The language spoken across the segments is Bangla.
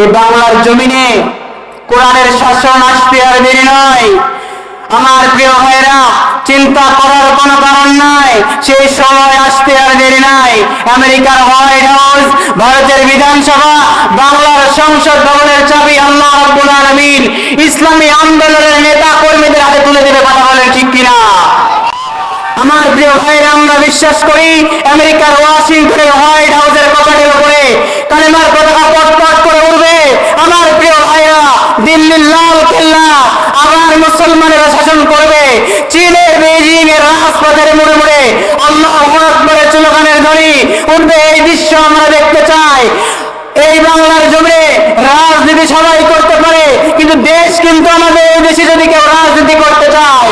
এই বাংলার জমিনে কোরআনের শাসন আসতে আর দেরি নয়। আমার প্রিয় ভাইরা চিন্তা করার কোনো কারণ নাই। সেই সময় আসতে আর দেরি নাই। আমেরিকার হোয়াইট হাউস, ভারতের বিধানসভা, বাংলার সংসদ ভবনের চাবি আল্লাহ রাব্বুল আলামিন ইসলামী আন্দোলনের নেতা কর্মীদের হাতে তুলে দেবে, কথা বলেন ঠিক কিনা? আমার প্রিয় ভাইরা আমরা বিশ্বাস করি আমেরিকার ওয়াশিংটনের হোয়াইট হাউসের কপাটের উপরে কালেমার পতাকা পট পট করে উঠবে আমার প্রিয় ভাইরা দিল্লির লাল কেল্লা আবার মুসলমানেরা শাসন করবে। চীনের বেজিং এর রাজপথের মুড়ে মুড়ে আল্লাহ আকবরের চুলকানের ধ্বনি উঠবে। এই দৃশ্য আমরা দেখতে চাই। এই বাংলার জমিনে রাজনীতি সবাই করতে পারে কিন্তু দেশ কিন্তু আমাদের এই দেশে যদি কেউ রাজনীতি করতে চায়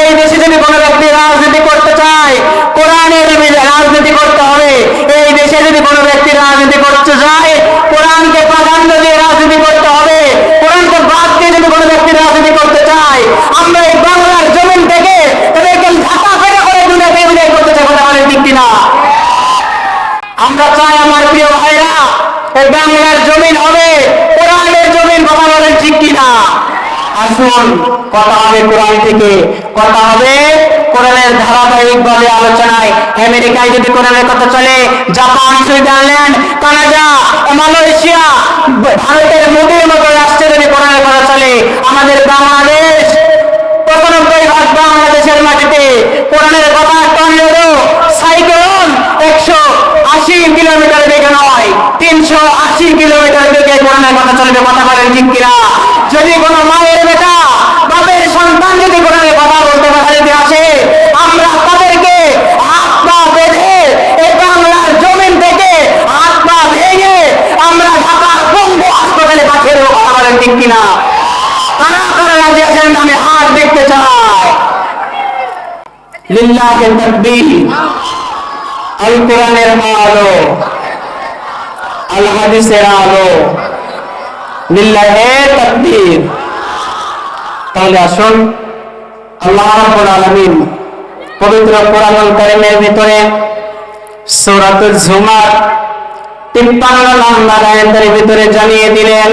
এই দেশে যদি কোনো ব্যক্তি রাজনীতি করতে চায় কোরআনের বিরুদ্ধে রাজনীতি করতে হবে এই দেশে যদি কোনো ব্যক্তি রাজনীতি করতে চায় কোরআনকে প্রাধান্য দিয়ে রাজনীতি করতে হবে কোরআনকে বাদ দিয়ে যদি কোনো ব্যক্তি রাজনীতি করতে চায় আমরা এই বাংলার জমিন থেকে তাদেরকে ঢাকা ফেরা করে দুনিয়া বিদায় করতে চাই কথা বলেন ঠিক কিনা আমরা চাই আমার প্রিয় ভাইরা এই বাংলার জমিন হবে কোরআনের জমিন কথা বলেন ঠিক কিনা আসুন, কথা হবে কোরআন থেকে। কথা হবে কোরআনের ধারাবাহিক ভাবে আলোচনায়। আমেরিকায় যদি কোরআনের কথা চলে, জাপান, সুইজারল্যান্ড, কানাডা, মালয়েশিয়া, ভারতের মোদীর মতো রাষ্ট্রে যদি কোরআনের কথা চলে, আমাদের বাংলাদেশ, পঁচানব্বই ভাগ বাংলাদেশের মাটিতে কোরআনের কথা টর্নেডো সাইক্লোন একশো আশি কিলোমিটার বেগে নয়, তিনশো আশি কিলোমিটার বেগে কোরআনের কথা চলবে। কথা বলেন ঠিক কিনা? যদি কোনো মায়ের বেটা বাপের সন্তান যদি কোরআনের কথা বলতে পারে আসে, আমরা তাদেরকে পা বেঁধে এই বাংলার জমিন থেকে পা ভেঙে আমরা ঢাকার বঙ্গ হাসপাতালে পাঠিয়ে দেবো, কথা বলেন ঠিক কিনা? কারা কারা রাজি আছেন আমি হাত দেখতে চাই। লিল্লাহে তাকবীর আল কোরআনের আলো আল হাদিসের আলো। তাহলে আসুন আল্লাহ পবিত্র কোরআনুল ভিতরে সূরাতুল জুমার 53 নম্বর আয়াতের ভিতরে জানিয়ে দিলেন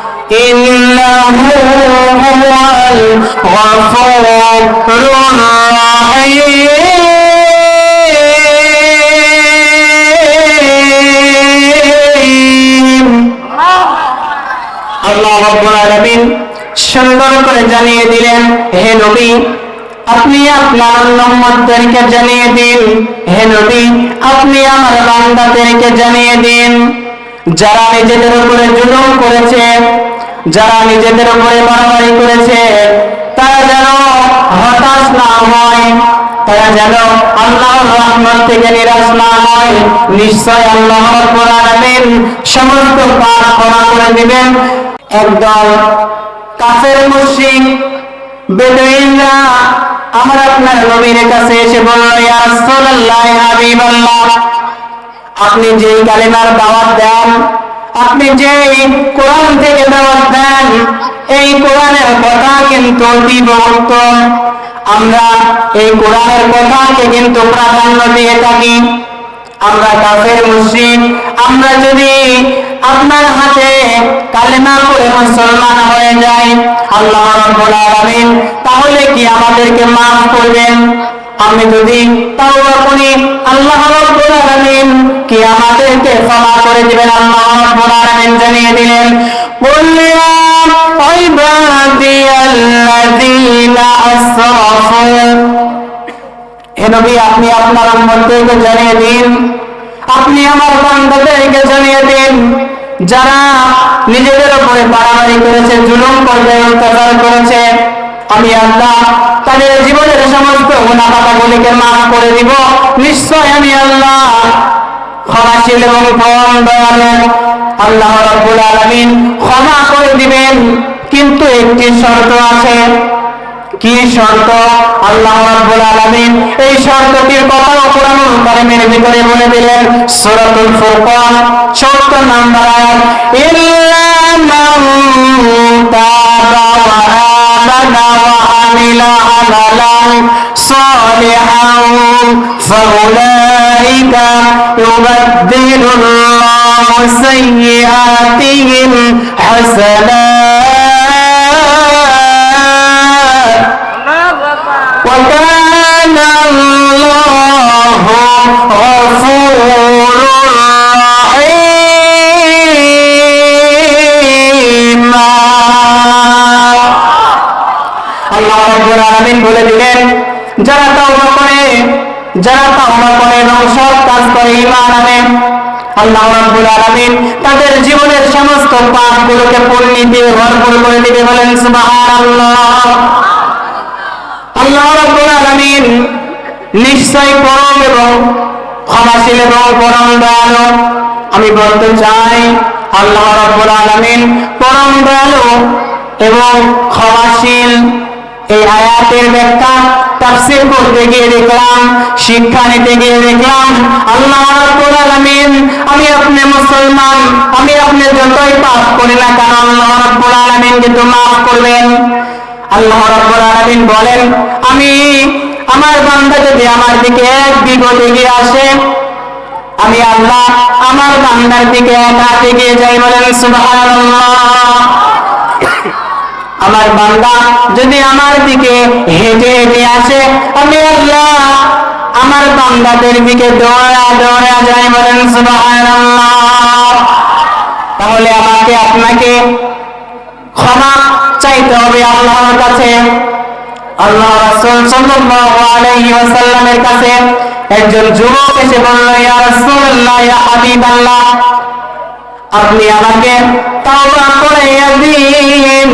إنه هو الغفور الرحيم আল্লাহ রাব্বুল আলামিন সুন্দর করে জানিয়ে দিলেন হে নবী আপনি আপনার উম্মতদেরকে জানিয়ে দিন হে নবী আপনি আমার বান্দাদেরকে জানিয়ে দিন যারা নিজেদের উপরে জুলুম করেছে যারা নিজেদের উপরে মারামারি করেছে, তারা যেন হতাশ না হয়, তারা যেন আল্লাহর রহমত থেকে নিরাশ না হয়। নিশ্চয় আল্লাহ আলামিন সমস্ত পাপ ক্ষমা করে দিবেন। একদল কাফের মুশরিক, বেদুইনরা আমার আপনার নবীর কাছে এসে বলল, ইয়া রাসূলুল্লাহ আপনি যেই কালেমার দাওয়াত দেন আপনি যেই কোরআন থেকে দাওয়াত দেন, এই কোরআনের কথা কিন্তু উত্তম আমরা এই কোরআনের কথাকে কিন্তু প্রাধান্য দিয়ে থাকি। আমরা কাফের, মুসলিম। আমরা যদি আপনার হাতে কালেমা করে মুসলমান হয়ে যাই, আল্লাহ রাব্বুল আলামিন, তাহলে কি আমাদেরকে maaf করবেন? আমি যদি তাওবা করি আল্লাহ রাব্বুল আলামিন কি আমাদেরকে ক্ষমা করে দিবেন? আল্লাহ রাব্বুল আলামিন জানিয়ে দিলেন আপনি আপনার জানিয়ে দিন। আপনি আমার জানিয়ে দিন, যারা নিজেদের উপরে বাড়াবাড়ি করেছে, জুলুম করবে, অত্যাচার করেছে। আমি আল্লাহ তাদের জীবনের সমস্ত গুণাপাতাগুলিকে মাফ করে দিব। নিশ্চয় আমি আল্লাহ ক্ষমাশীল এবং পরম দয়ালু আল্লাহ রাব্বুল আলামিন ক্ষমা করে দিবেন। কি একটি শর্ত আছে। কি শর্ত? আল্লাহ রাব্বুল আলামিন এই শর্তটির কথা কোরআনুল কারীমের ভিতরে বলে দিলেন, সূরাতুল ফুরকান 70 নম্বর আয়াত, ইল্লা মান তাবা ওয়া আমানা عمل عملا صالحا فأولئك يبدل الله سيئاتهم حسنات وكان আলামিন বলে দিলেন, যারা তাওবা করে, যারা তাওবা করে এবং সৎ কাজ করে ঈমান আনে, আল্লাহ রাব্বুল আলামিন তাদের জীবনের সমস্ত পাপগুলোকে পূর্ণি দিয়ে ভরপুর করে দিবে বলেন, সুবহানাল্লাহ। আল্লাহ রাব্বুল আলামিন নিশ্চয় পরম এবং ক্ষমাশীল এবং পরম দয়ালু। আমি বলতে চাই, আল্লাহ রাব্বুল আলামিন পরম দয়ালু এবং ক্ষমাশীল এই আয়াতের ব্যাখ্যা, তাফসীর করতে গিয়ে দেখলাম, শিক্ষা নিতে গিয়ে দেখলাম, আল্লাহ রাব্বুল আলামিন, আমি আপনি মুসলমান, আমি আপনি যতই পাপ করি না কেন, আল্লাহ রাব্বুল আলামিন কিন্তু মাফ করবেন। আল্লাহ রাব্বুল আলামিন বলেন, আমি আমার বান্দা যদি আমার দিকে এক বিগত এগিয়ে আসে, আমি আল্লাহ আমার বান্দার দিকে এক হাত এগিয়ে যাই বলেন, সুবহানাল্লাহ। আমার বান্দা যদি আমার দিকে হেঁটে হেঁটে আসে, আমি আল্লাহ আমার বান্দাদের দিকে দৌড়া দৌড়া যাই বলেন তাহলে আমাকে আপনাকে ক্ষমা চাইতে হবে আল্লাহর কাছে। আল্লাহ রাসূল সাল্লাল্লাহু আলাইহি ওয়াসাল্লামের কাছে একজন যুবক এসে বলল, ইয়া রাসূলুল্লাহ, ইয়া হাবিবাল্লাহ, আপনি আমাকে তাওবা করিয়ে দিন।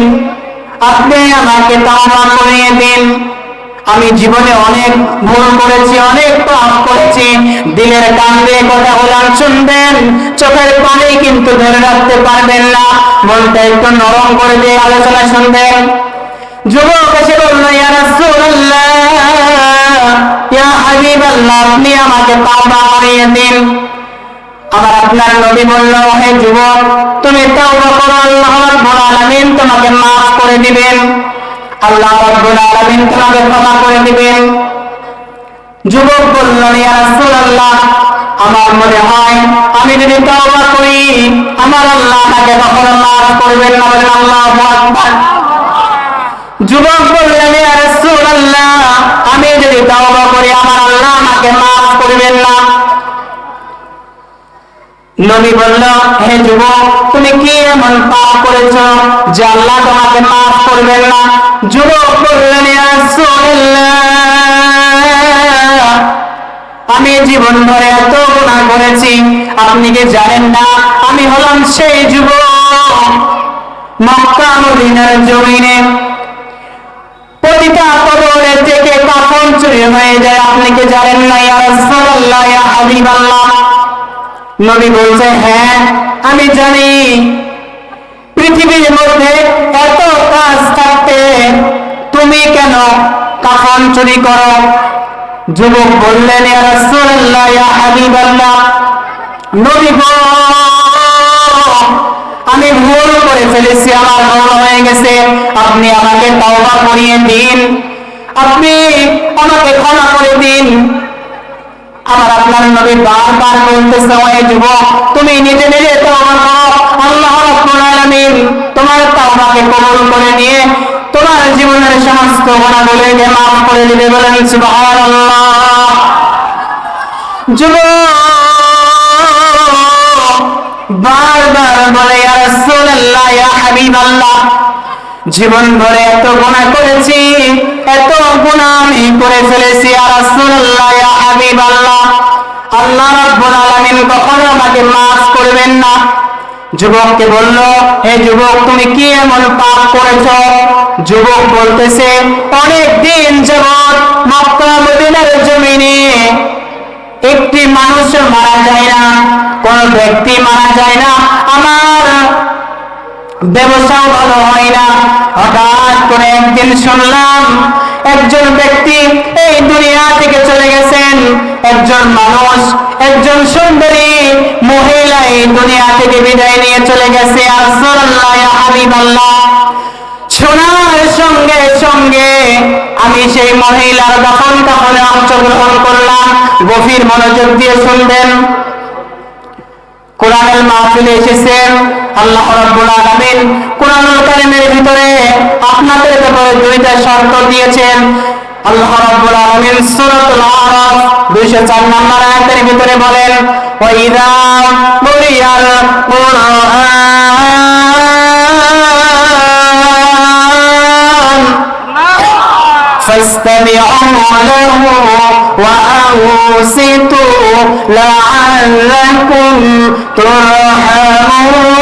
আপনি আমাকে তাওবা করিয়ে দিন। আমি জীবনে অনেক ভুল করেছি, অনেক পাপ করেছি। দিলের কান দিয়ে কথা বলার শুনবেন, চোখের পানি কিন্তু ধরে রাখতে পারবেন না। মনটা একটু নরম করে দিয়ে আলোচনা শুনবেন। যুবক এসে বলল, ইয়া রাসূলুল্লাহ, ইয়া হাবিবাল্লাহ, আপনি আমাকে তাওবা করিয়ে দিন। আবার আপনার নবী বলল, হে যুবক, তুমি তাওবা করো, আল্লাহ রাব্বুল আলামিন তোমাকে maaf করে দিবেন। আল্লাহ রাব্বুল আলামিন তোমাকে ক্ষমা করে দিবেন। যুবক বলল, ইয়া রাসূলুল্লাহ, আমার মনে হয় আমি যদি তাওবা করি, আমার আল্লাহ তাকে কখনো maaf করবেন না বলেন, আল্লাহু আকবার। যুবক বললেন ইয়া রাসূলুল্লাহ, আমি যদি তাওবা করি, আমার আল্লাহ আমাকে maaf করবেন না। নবী বলল হে যুবক তুমি কি এমন পাপ করেছ যে আল্লাহ তোমাকে মাফ করবেন না? যুবক বললেন "ইয়া রাসূলুল্লাহ, আমি জীবন ধরে এত গুনাহ করেছি আপনি কি জানেন না? আমি হলাম সেই যুবক মক্কা মদিনার জমিনে। প্রতিটা কবরে থেকে কাফন চুরি হয়ে যায় আপনি কি জানেন না? ইয়া রাসূলুল্লাহ ইয়া হাবিবাল্লাহ। নবী বলছে হ্যাঁ আমি জানি। পৃথিবীর মধ্যে এত কাজ থাকতে তুমি কেন কাফন চুরি করো? যুবক বললেন নবী আমি ভুল করে ফেলেছি, আমার ভুল হয়ে গেছে। আপনি আমাকে তওবা করিয়ে দিন। আপনি আমাকে ক্ষমা করে দিন। আমার আপনার নবী বারবার বলতেছে ওই যুবক, তুমি নিজে নিজে তওবা করো। আল্লাহ রাব্বুল আলামিন তোমার তওবাকে কবুল করে নিয়ে তোমার জীবনের সমস্ত গুনাহগুলোকে মাফ করে দিবে বলেন, সুবহানাল্লাহ। যুবক, বারবার বলে, ইয়া রাসূলুল্লাহ, ইয়া হাবিবাল্লাহ। জীবন ভরে এত গুনাহ করেছি, এত গুনাহ আমি করে ফেলেছি। আর রাসূলুল্লাহ, ইয়া আল্লাহ রাব্বুল আলামিন কখনো আমাকে maaf করবেন না। যুবককে বলল, হে যুবক, তুমি কি এমন পাপ করেছ? যুবক বলতেছে, অনেক দিন যাবত মক্কা মদিনার জমিনে একটি মানুষ মারা যায় না, কোন ব্যক্তি মারা যায় না। ব্যবসাও ভালো হয় না। হঠাৎ করে একদিন শুনলাম, একজন ব্যক্তি এই দুনিয়া থেকে চলে গেছেন। একজন মানুষ, একজন সুন্দরী মহিলা এই দুনিয়া থেকে বিদায় নিয়ে চলে গেছে। শোনার সঙ্গে সঙ্গে আমি সেই মহিলার দফন কাফনে অংশগ্রহণ করলাম। গভীর মনোযোগ দিয়ে শুনবেন। কোরআনের মাহফিলে এসেছেন। আল্লাহ রাব্বুল আলামিন কোরআনুল কারীমের ভিতরে আপনাদের ব্যাপারে দুইটা শর্ত দিয়েছেন। আল্লাহ রাব্বুল আলামিন সূরাতুল আরাফ 204 নম্বর আয়াতের ভিতরে বলেন, ওয়া ইযা وأنصتوا لعلكم ترحمون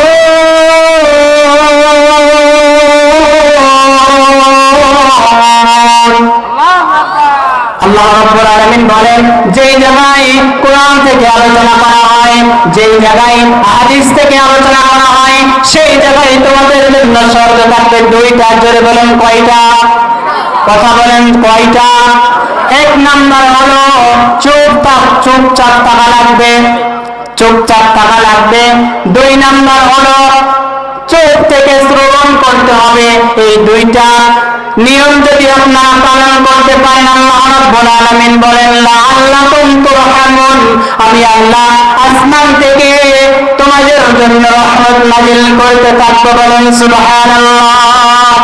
আল্লাহ রাব্বুল আলামিন বলেন যেই জায়গায় কোরআন থেকে আলোচনা করা হয় যেই জায়গায় হাদিস থেকে আলোচনা করা হয় সেই জায়গায় তোমাদের জন্য শর্ত থাকবে দুইটা জোরে বলেন কয়টা কথা বলেন কয়টা এক নাম্বার হলো চুপচাপ চুপচাপ থাকা লাগবে চুপচাপ থাকা লাগবে। দুই নাম্বার হলো চোখ থেকে শ্রবণ করতে হবে, এই দুইটা নিয়ম যদি আপনারা পালন করতে পারেন, আল্লাহ রাব্বুল আলামিন বলেন লাআল্লাকুম তুরহামুন আমি আল্লাহ আসমান থেকে তোমাদের জন্য রহমত নাজিল করতে থাকব বলেন, সুবহানাল্লাহ।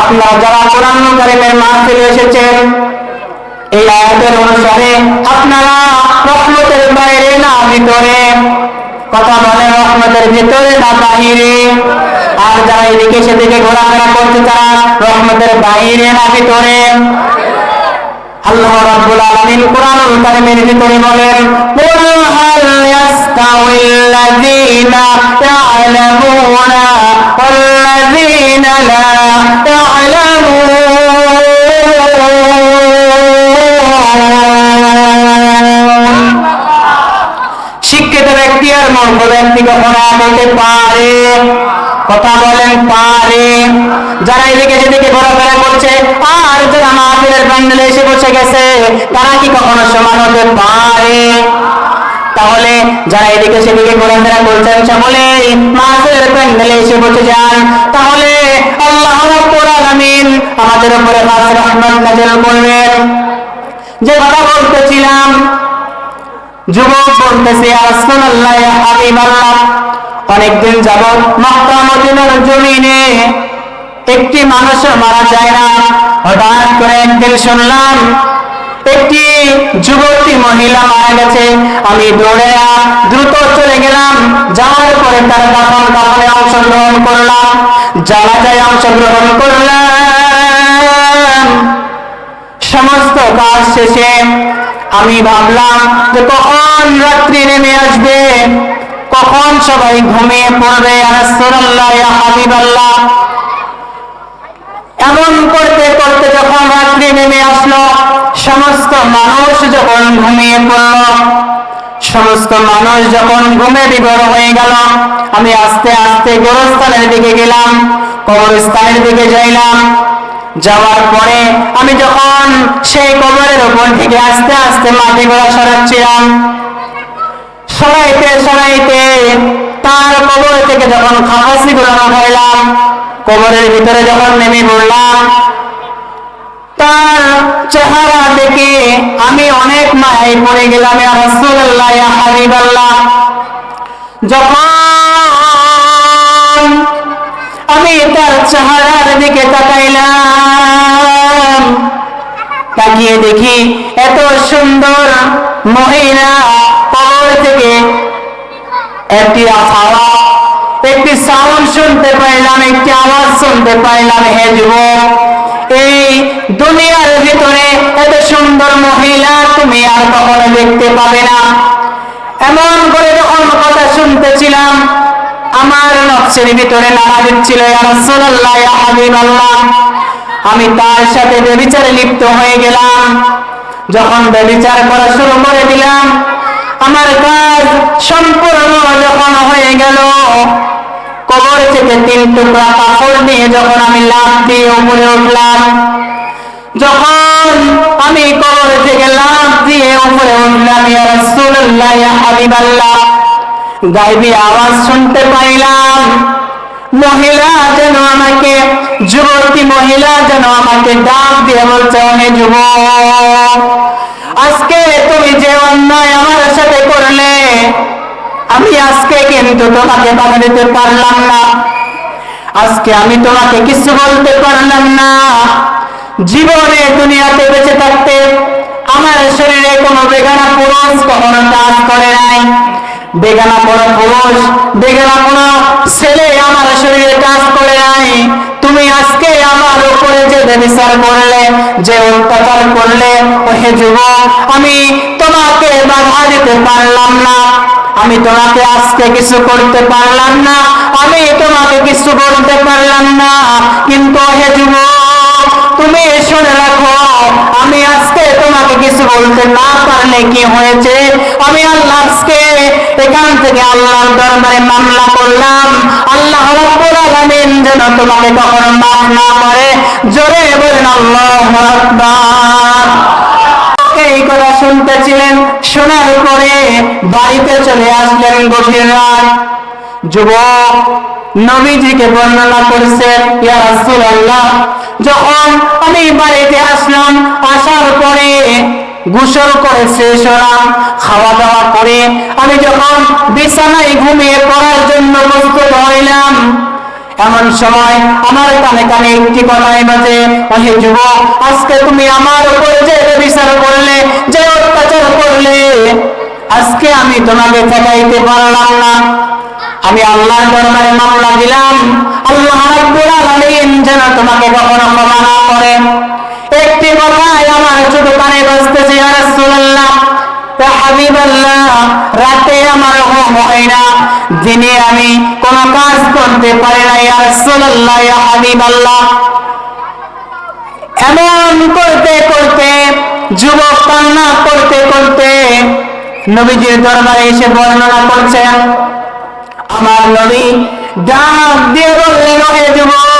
আপনারা যারা কোরআন কারিমের মাহফিলে এসেছেন, এই আয়াতের অনুসারে আপনারা রহমতের বাইরে না ভিতরে, কথা বলে রহমতের ভিতরে না বাহিরে। আর যারা এদিকে সেদিকে ঘোরাফেরা করতে তারা রহমতের বাইরে না ভিতরে। আল্লাহ রাব্বুল আলামিন কোরআনুল কারীমের ভিতরে বলেন, কুল হাল ইয়াস্তাউিল্লাযীনা ওয়াল্লাযীনা লা যারা এদিকে তারা কি কখনো সমান হতে পারে? তাহলে যারা এদিকে সেদিকে ঘোরাফেরা করছেন, সকলে মাহফিলের প্যান্ডেলে এসে বসে যান। তাহলে আল্লাহ রাব্বুল আলামিন আমাদের উপরে করবেন। যে কথা বলতেছিলাম যুবক বলতেছে রাসূলুল্লাহ ইয়া হাবিবাল্লাহ, অনেকদিন যাবত মক্কা মদিনার জমিনে একটি মানুষ মারা যায় না। হঠাৎ করে একদিন শুনলাম, একটি যুবতী মহিলা মারা গেছে। আমি দৌড়ে দ্রুত চলে গেলাম, যাওয়ার পরে তার দাফন কাফনে অংশগ্রহণ করলাম, জানাজায় অংশগ্রহণ করলাম। সমস্ত কাজ শেষে আমি ভাবলাম যে কখন রাত্রি নেমে আসবে? কখন সবাই ঘুমিয়ে পড়বে? হাবিবাল্লাহ। এমন করতে করতে যখন রাত্রি নেমে আসলো, সমস্ত মানুষ যখন ঘুমিয়ে পড়ল, সমস্ত মানুষ যখন ঘুমে বিবর হয়ে গেল, আমি আস্তে আস্তে গোরস্থানের দিকে গেলাম, কবরস্থানের দিকে যাইলাম। যাওয়ার পরে আমি যখন সেই কবরের উপর থেকে আস্তে আস্তে মাটি গোড়া সরাচ্ছিলাম, সরাইতে সরাইতে তার কবর থেকে যখন খাবাসি গুলো খাইলাম কবরের ভিতরে যখন নেমে পড়লাম, তার চেহারা দেখে আমি অনেক মায়ায় পড়ে গেলাম রাসূলুল্লাহ, ইয়া হাবিবাল্লাহ। যখন আমি তার চেহারার দিকে তাকাইলাম। তাকিয়ে দেখি এত সুন্দর মহিলা কবর থেকে একটি আওয়াজ, একটি সাউন্ড শুনতে পাইলাম, একটি আওয়াজ শুনতে পাইলাম, হে যুবক, এই দুনিয়ার ভিতরে এত সুন্দর মহিলা তুমি আর কখনো দেখতে পাবে না। এমন করে যখন কথা শুনতেছিলাম আমার নকশের ভিতরে নাড়া দিচ্ছিল আমি তার সাথে বেবিচারে লিপ্ত হয়ে গেলাম। যখন বেবিচার করা শুরু করে দিলাম, আমার কাজ সম্পূর্ণ যখন হয়ে গেল, কবর থেকে তিন টুকরা কাপড় নিয়ে যখন আমি লাভ দিয়ে উপরে উঠলাম, যখন আমি কবর থেকে লাভ দিয়ে উপরে উঠলাম, ইয়া রাসূলুল্লাহ, ইয়া হাবিবাল্লাহ গাইবি আওয়াজ শুনতে পাইলাম। মহিলা যেন আমাকে, যুবতী মহিলা যেন আমাকে ডাক দিয়ে বলছে অনেক যুবক, আজকে তুমি যে অন্যায় আমার সাথে করলে, আমি আজকে কিন্তু তোমাকে বাধা দিতে পারলাম না। আজকে আমি তোমাকে কিছু বলতে পারলাম না। জীবনে, দুনিয়াতে বেঁচে থাকতে আমার শরীরে কোনো বেগানা পুরুষ কখনো কাজ করে নাই। বেগানা কোনো পুরুষ, বেগানা কোনো ছেলে আমার শরীরে কাজ করে নাই। তুমি আজকে আমার উপরে যে বিচার করলে, যে অত্যাচার করলে ও হে যুবক, আমি তোমাকে বাধা দিতে পারলাম না। আমি তোমাকে আজকে কিছু করতে পারলাম না। আমি তোমাকে কিছু বলতে পারলাম না। না কি হয়েছে? আমি আল্লাহ আজকে এখান থেকে আল্লাহর দরবারে মামলা করলাম। আল্লাহ আলামিন যেন তোমাকে কখনো মাফ না করে। জোরে বলেন, আল্লাহু আকবার। এই কথা শুনতেছিলেন, শোনার পরে বাড়িতে চলে আসলেন গভীর রাত। যুবক নবীজিকে বর্ণনা করছেন ইয়া যখন আমি বাড়িতে আসলাম, আসার পরে গোসল করে শেষ হলাম খাওয়া দাওয়া করে। আমি যখন বিছানায় ঘুমিয়ে পড়ার জন্য প্রস্তুত হইলাম, এমন সময় আমার কানে কানে একটি কথাই বাজে ওহে যুবক, আজকে তুমি আমার উপরে যে বিচার করলে, যে অত্যাচার করলে, আজকে আমি তোমাকে ঠেকাইতে পারলাম না। আমি আল্লাহর দরবারে মামলা দিলাম, আল্লাহ রাব্বুল আলামিন যেন তোমাকে কখনো ক্ষমা না করেন একটি কথাই আমার ছোট কানে বাজতেছে, ইয়া রাসূলুল্লাহ। ইয়া হাবিবাল্লাহ, রাতে আমার ঘুম হয় না। দিনে আমি কোন কাজ করতে পারি না, ইয়া রাসূলুল্লাহ, ইয়া হাবিবাল্লাহ। এমন করতে করতে, যুবক কান্না করতে করতে নবীজির দরবারে এসে বর্ণনা করছেন, আমার নবী ডাক দিয়ে বললেন, ওহে যুবক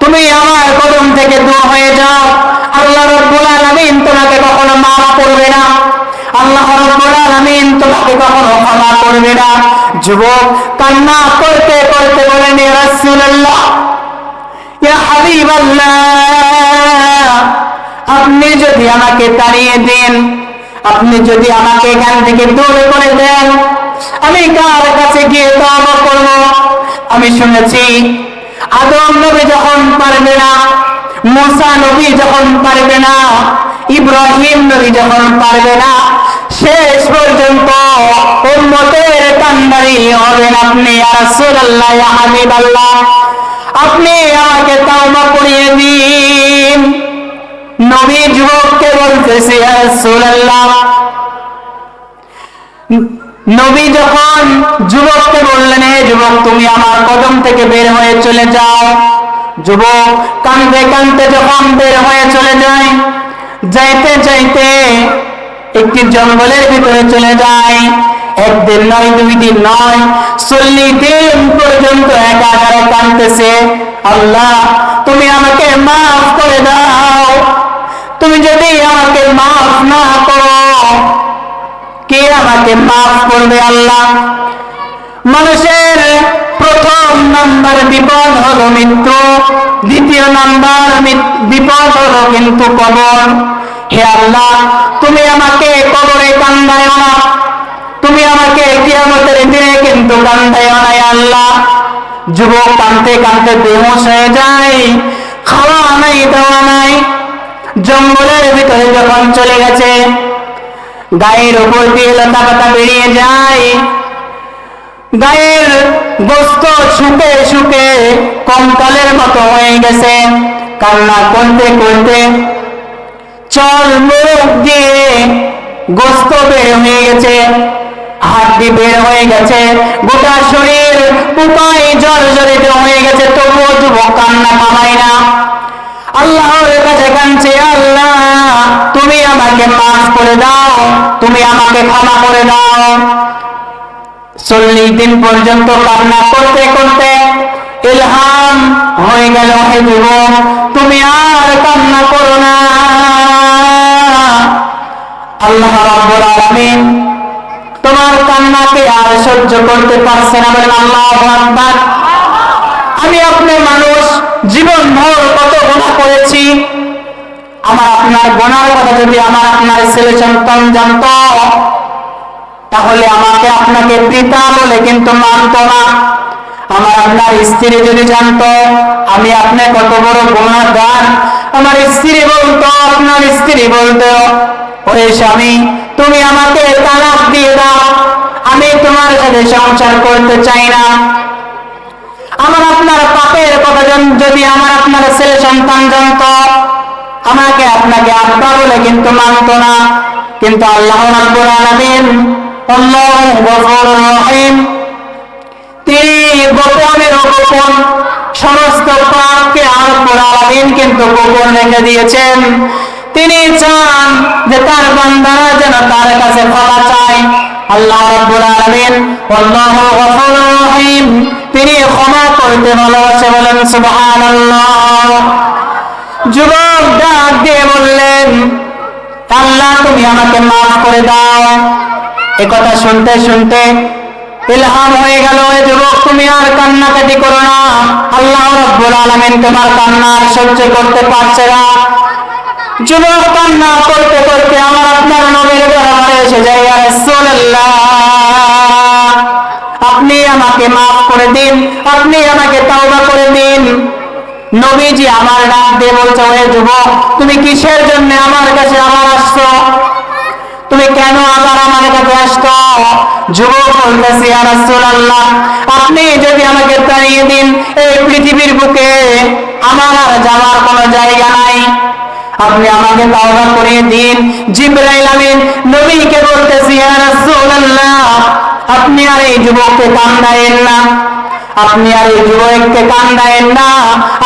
তুমি আমার কদম থেকে হয়ে যাও। আল্লাহ রব্বুল আলামিন তোমাকে কখনো মাফ করবে না। আল্লাহ রব্বুল আলামিন তোমাকে কখনো ক্ষমা করবে না। যুবক, কান্না করতে করতে বলেন, ইয়া রাসূলুল্লাহ, ইয়া হাবিবাল্লাহ, আপনি যদি আমাকে তাড়িয়ে দেন, আপনি যদি আমাকে এখান থেকে দূর করে দেন, আমি কার কাছে গিয়ে তওবা করব? আমি শুনেছি। আদম নবী যখন পারবে না, মুসা নবী যখন পারবে না, ইব্রাহিম নবী যখন পারবে না, শেষ পর্যন্ত উম্মতের কান্ডারি হবেন আপনি। রাসূলুল্লাহ হাবিবাল্লাহ, আপনি আমাকে তাওবা করিয়ে দিন। নবী যুবককে বলতেছে রাসূলুল্লাহ নবী যখন যুবককে বললেন, হে যুবক, তুমি আমার কদম থেকে বের হয়ে চলে যাও। যুবক কান্দতে কান্দতে যখন বের হয়ে চলে যায়, যাইতে যাইতে একটি জঙ্গলের ভিতরে চলে যায়। একদিন নয়, দুই দিন নয়, চল্লিশ দিন পর্যন্ত একাকারে কাঁদতেছে, আল্লাহ, তুমি আমাকে মাফ করে দাও। তুমি যদি আমাকে মাফ না করো কে আমাকে মাফ করবে আল্লাহ? মানুষের প্রথম নাম্বার বিপদ হলো মৃত্যু, দ্বিতীয় নাম্বার বিপদ হলো কিন্তু কবর। হে আল্লাহ, তুমি আমাকে কবরে কান্দায় না। তুমি আমাকে কিয়ামতের দিনে কিন্তু কান্দায় না আল্লাহ। যুবক কানতে কানতে বেহোশ হয়ে যায়, খাওয়া নাই, দেওয়া নাই। জঙ্গলের ভিতরে যখন চলে গেছে গায়ের উপর দিয়ে লতা পাতা বেরিয়ে যায়। গায়ের গোস্ত শুকে শুকে কঙ্কালের মতো হয়ে গেছে। কান্না করতে করতে চল মুখ দিয়ে গোস্ত বের হয়ে গেছে। হাড্ডি বের হয়ে গেছে। গোটা শরীর উপায় জল জড়িত হয়ে গেছে। তবুও যুবক কান্না কামায় না। আল্লাহর কাছে কাঁদছে আল্লাহ, তুমি আমাকে মাফ করে দাও, তুমি আমাকে ক্ষমা করে দাও। চল্লিশ দিন পর্যন্ত কান্না করতে করতে ইলহাম হয়ে গেল হে যুবক, তুমি আর কান্না করো না। আল্লাহ রাব্বুল আলামিন তোমার কান্নাকে আর সহ্য করতে পারছে না বলেন আল্লাহ আকবার। আমি আপনি মানুষ জীবন ভর কত গুণা করেছি? আমার আপনার গোনার কথা যদি আমার আপনার ছেলে সন্তান জানত, তাহলে আমাকে আপনাকে পিতা বলে কিন্তু মানত না। আমার আপনার স্ত্রী যদি জানতো, আমি আপনার কত বড় গুণাগার আমার স্ত্রী বলতো, আপনার স্ত্রী বলতো, ওরে স্বামী, তুমি আমাকে তালাক দিয়ে দাও। আমি তোমার সাথে সংসার করতে চাই না। আমার আপনার পাপের কথা যদি আমার আপনার ছেলে সন্তান জানতো, আমাকে আপনাকে আব্বা বলে কিন্তু মানতো না। কিন্তু আল্লাহ রাব্বুল আলামিন আল্লাহু গফুরুর রহিম। তিনি গোপনের গোপন সমস্ত পাপকে আল্লাহ আলামিন কিন্তু গোপন রেখে দিয়েছেন। তিনি চান যে তার বান্দারা যেন তার কাছে ক্ষমা চায়। আল্লাহ রাব্বুল আলামিন আল্লাহু গফুরুর ভালোবাসে বলেন যুবক ডাক দিয়ে বললেন, আল্লাহ, তুমি আমাকে মাফ করে দাও। এ কথা শুনতে শুনতে ইলহাম হয়ে গেল, এ যুবক, তুমি আর কান্নাকাটি করো না। আল্লাহ রব্বুল আলামিন তোমার কান্না আর সহ্য করতে পারছে না। যুবক কান্না করতে করতে আমার আপনার নবীর দরবারে এসে যায়, ইয়া রাসূলুল্লাহ। আপনি আমাকে মাফ করে দিন, আপনি আমাকে তাওবা করে দিন। নবীজি আমার ডাক দিয়ে বলছে, ওহে যুবক, তুমি কিসের জন্য আমার কাছে আবার আসছো? তুমি কেন আবার আমার কাছে আসতো যুবক বলতেছি আর রাসূলুল্লাহ, আপনি যদি আমাকে তাড়িয়ে দিন, এই পৃথিবীর বুকে আমার আর যাওয়ার কোনো জায়গা নাই। আপনি আমাকে তাওবা করিয়ে দিন। জিব্রাইল আমিন নবীকে বলতেছি, ইয়া রাসূলুল্লাহ, আপনি আর এই যুবককে কান্দায়েন না। আপনি আর এই যুবককে কান্দায়েন না।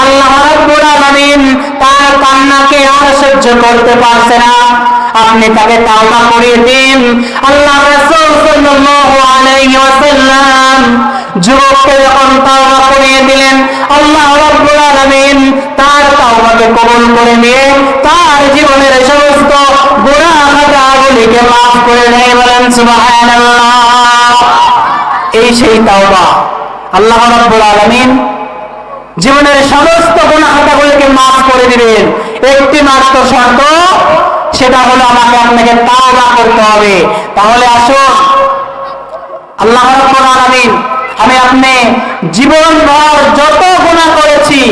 আল্লাহ রাব্বুল আলামিন তার কান্নাকে আর সহ্য করতে পারছে না। আপনি তাকে তাওবা করিয়ে দিন। আল্লাহ রাসূল সাল্লাল্লাহু আলাইহি ওয়াসাল্লাম যুবককে যখন তাওবা করিয়ে দিলেন, আল্লাহ রাব্বুল আলামিন তার তাওবাকে কবুল করে নিয়ে তার জীবনের সমস্ত গুনাহ খাতাগুলিকে মাফ করে দেয় বলেন সুবহানাল্লাহ। এই সেই তাওবা, আল্লাহ রাব্বুল আলামিন জীবনের সমস্ত গুনাহ খাতাগুলিকে মাফ করে দিবেন। একটি মাত্র শর্ত, সেটা হলো আমাকে আপনাকে তাওবা করতে হবে। তাহলে আসুন, আল্লাহ রাব্বুল আলামিন, আমি আপনি জীবনভর যত গুনাহ করেছি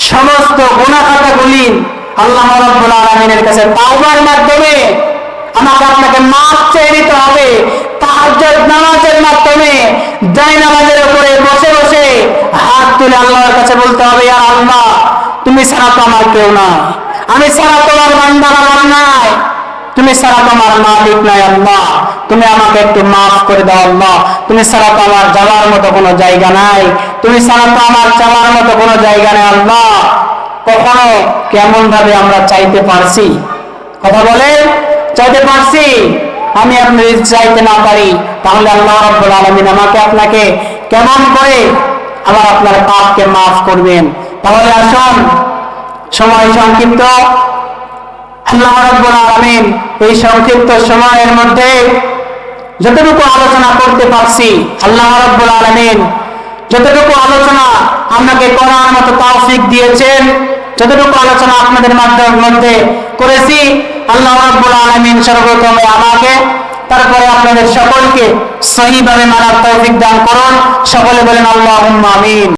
সমস্ত গুনাহ খাতাগুলি আল্লাহ রব্বুল আলামিনের কাছে তাওবার মাধ্যমে আমাকে আপনাকে মাফ চেয়ে নিতে হবে। তাহাজ্জুদ নামাজের মাধ্যমে জায় নামাজের উপরে বসে বসে হাত তুলে আল্লাহর কাছে বলতে হবে আর আল্লাহ, তুমি ছাড়া তো আমার কেউ না। আমি ছাড়া তোমার আমার নাই। তুমি সারা তোমার মালিক নাই আল্লাহ। তুমি আমাকে একটু মাফ করে দাও আল্লাহ। তুমি সারা তো আমার যাওয়ার মতো কোনো জায়গা নাই। তুমি সারা তো আমার চলার মতো কোনো জায়গা নেই আল্লাহ। কখনো কেমন ভাবে আমরা চাইতে পারছি? কথা বলে চাইতে পারছি? আমি আপনি চাইতে না পারি, তাহলে আল্লাহ রাব্বুল আলামিন আমাকে আপনাকে কেমন করে আমার আপনার পাপকে মাফ করবেন? তাহলে আসুন, সময় সংক্ষিপ্ত। আল্লাহ রাব্বুল আলামিন এই সংক্ষিপ্ত সময়ের মধ্যে যতটুকু আলোচনা করতে পারছি, আল্লাহ রাব্বুল আলামিন যতটুকু আলোচনা আপনাকে করার মতো তৌফিক দিয়েছেন, যতটুকু আলোচনা আপনাদের মাধ্যমের মধ্যে করেছি, আল্লাহ রাব্বুল আলামিন সর্বপ্রথমে আমাকে, তারপরে আপনাদের সকলকে সহিভাবে মানার তৌফিক দান করুন। সকলে বলেন আল্লাহুম্মা আমিন।